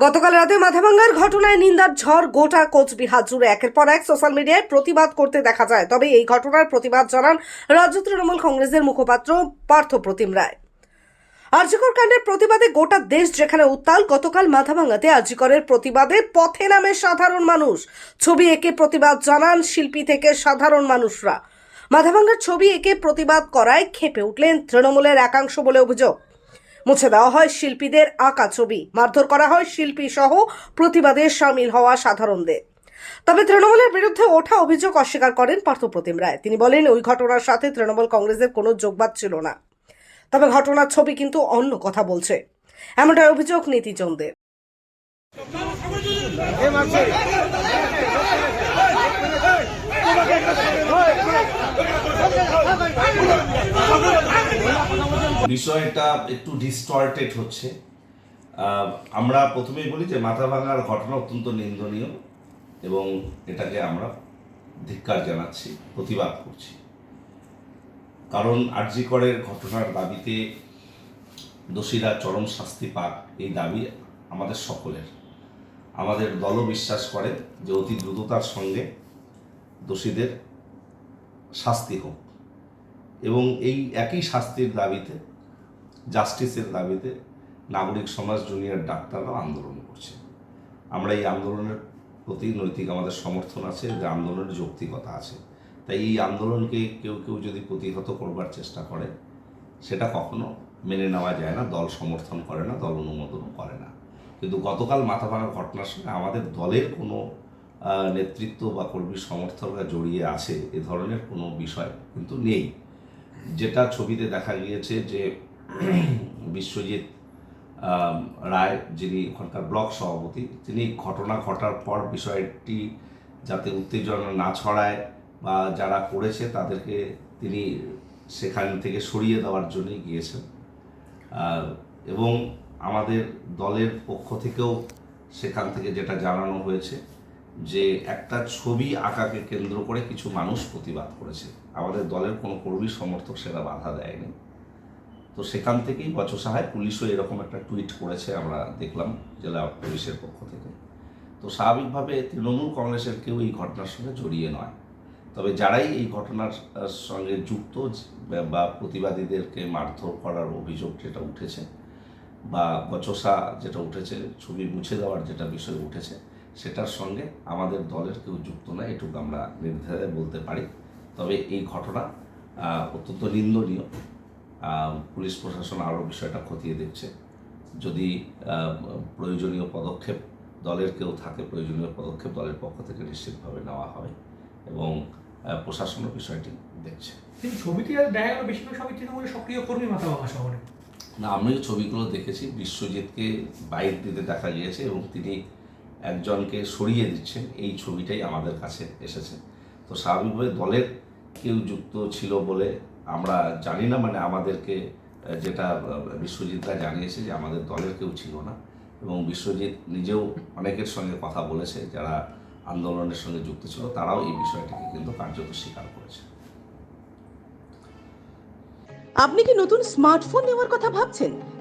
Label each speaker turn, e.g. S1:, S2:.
S1: গতকাল রাতে মাথাভাঙ্গার ঘটনায় নিন্দার ঝড় গোটা কোচবিহার জুড়ে। একের পর এক সোশ্যাল মিডিয়ায় প্রতিবাদ করতে দেখা যায়। তবে এই ঘটনার প্রতিবাদ জানান রাজ্য তৃণমূল কংগ্রেসের মুখপাত্র পার্থ প্রতিম রায়। আরজিকর কাণ্ডের প্রতিবাদে গোটা দেশ যেখানে উত্তাল, গতকাল মাথাভাঙ্গাতে আরজিকরের প্রতিবাদে পথে নামে সাধারণ মানুষ। ছবি এঁকে প্রতিবাদ জানান শিল্পী থেকে সাধারণ মানুষরা। মাথাভাঙ্গার ছবি এঁকে প্রতিবাদ করায় খেপে উঠলেন তৃণমূলের একাংশ বলে অভিযোগ। মুছে দেওয়া হয় শিল্পীদের আঁকা ছবি। মারধর করা হয় শিল্পী সহ প্রতিবাদে সামিল হওয়া সাধারণদের। তবে তৃণমূলের বিরুদ্ধে ওঠা অভিযোগ অস্বীকার করেন পার্থপ্রতিম রায়। তিনি বলেন, ওই ঘটনার সাথে তৃণমূল কংগ্রেসের কোনো যোগবাদ ছিল না। তবে ঘটনার ছবি কিন্তু অন্য কথা বলছে। এমনটাই অভিযোগ নীতিচন্দের
S2: বিষয়টা একটু ডিস্টর্টেড হচ্ছে। আমরা প্রথমেই বলি যে মাথা ভাঙার ঘটনা অত্যন্ত নিন্দনীয় এবং এটাকে আমরা ধিক্কার জানাচ্ছি, প্রতিবাদ করছি। কারণ আরজিকরের ঘটনার দাবিতে দোষীরা চরম শাস্তি পাক, এই দাবি আমাদের সকলের। আমাদের দলও বিশ্বাস করে যে অতি দ্রুততার সঙ্গে দোষীদের শাস্তি হোক। এবং এই একই শাস্তির দাবিতে জাস্টিসের দাবিতে নাগরিক সমাজ জুনিয়র ডাক্তাররাও আন্দোলন করছে। আমরা এই আন্দোলনের প্রতি নৈতিক আমাদের সমর্থন আছে, যে আন্দোলনের যৌক্তিকতা আছে। তাই এই আন্দোলনকে কেউ কেউ যদি প্রতিহত করবার চেষ্টা করে, সেটা কখনো মেনে নেওয়া যায় না, দল সমর্থন করে না, দল অনুমোদনও করে না। কিন্তু গতকাল মাথা ভাঙা ঘটনার সঙ্গে আমাদের দলের কোনো নেতৃত্ব বা কর্মী সমর্থকরা জড়িয়ে আছে, এ ধরনের কোনো বিষয় কিন্তু নেই। যেটা ছবিতে দেখা গিয়েছে যে বিশ্বজিৎ রায় যিনি ওখানকার ব্লক সভাপতি, তিনি ঘটনা ঘটার পর বিষয়টি যাতে উত্তেজনা না ছড়ায় বা যারা করেছে তাদেরকে তিনি সেখান থেকে সরিয়ে দেওয়ার জন্যই গিয়েছেন। এবং আমাদের দলের পক্ষ থেকেও সেখান থেকে যেটা জানানো হয়েছে যে একটা ছবি আঁকাকে কেন্দ্র করে কিছু মানুষ প্রতিবাদ করেছে। আমাদের দলের কোনো কর্মী সমর্থক সেটা বাধা দেয়নি। তো সেখান থেকেই বচসাহায় পুলিশও এরকম একটা টুইট করেছে আমরা দেখলাম জেলা পুলিশের পক্ষ থেকে। তো স্বাভাবিকভাবে তৃণমূল কংগ্রেসের কেউ এই ঘটনার সঙ্গে জড়িয়ে নয়। তবে যারাই এই ঘটনার সঙ্গে যুক্ত বা প্রতিবাদীদেরকে মারধর করার অভিযোগ যেটা উঠেছে বা বচসা যেটা উঠেছে, ছবি মুছে দেওয়ার যেটা বিষয় উঠেছে, সেটার সঙ্গে আমাদের দলের কেউ যুক্ত নয়, এটুকু আমরা নির্দ্বিধায় বলতে পারি। তবে এই ঘটনা অত্যন্ত নিন্দনীয়। পুলিশ প্রশাসন আরও বিষয়টা খতিয়ে দেখছে। যদি প্রয়োজনীয় পদক্ষেপ দলের কেউ থাকে প্রয়োজনীয় পদক্ষেপ দলের পক্ষ থেকে নিশ্চিতভাবে নেওয়া হবে এবং প্রশাসনও বিষয়টি দেখছে।
S3: কিন্তু ছবিটি আর দেখা গেল বেশিরভাগ সবাই তৃণমূলের সক্রিয় কর্মী শহরে।
S2: না আমিও ছবিগুলো দেখেছি। বিশ্বজিৎকে বাইক দিতে দেখা গিয়েছে এবং তিনি একজনকে সরিয়ে দিচ্ছেন। এই ছবিটাই আমাদের কাছে এসেছে। তো স্বাভাবিকভাবে দলের কেউ যুক্ত ছিল বলে আমরা জানি না মানে আমাদেরকে যেটা বিশ্বজিৎরা জানিয়েছে যে আমাদের দলের কেউ ছিল না। এবং বিশ্বজিৎ নিজেও অনেকের সঙ্গে কথা বলেছে, যারা আন্দোলনের সঙ্গে যুক্ত ছিল, তারাও এই বিষয়টিকে কিন্তু কার্যত স্বীকার করেছে।
S4: আপনি কি নতুন স্মার্টফোন নেওয়ার কথা ভাবছেন?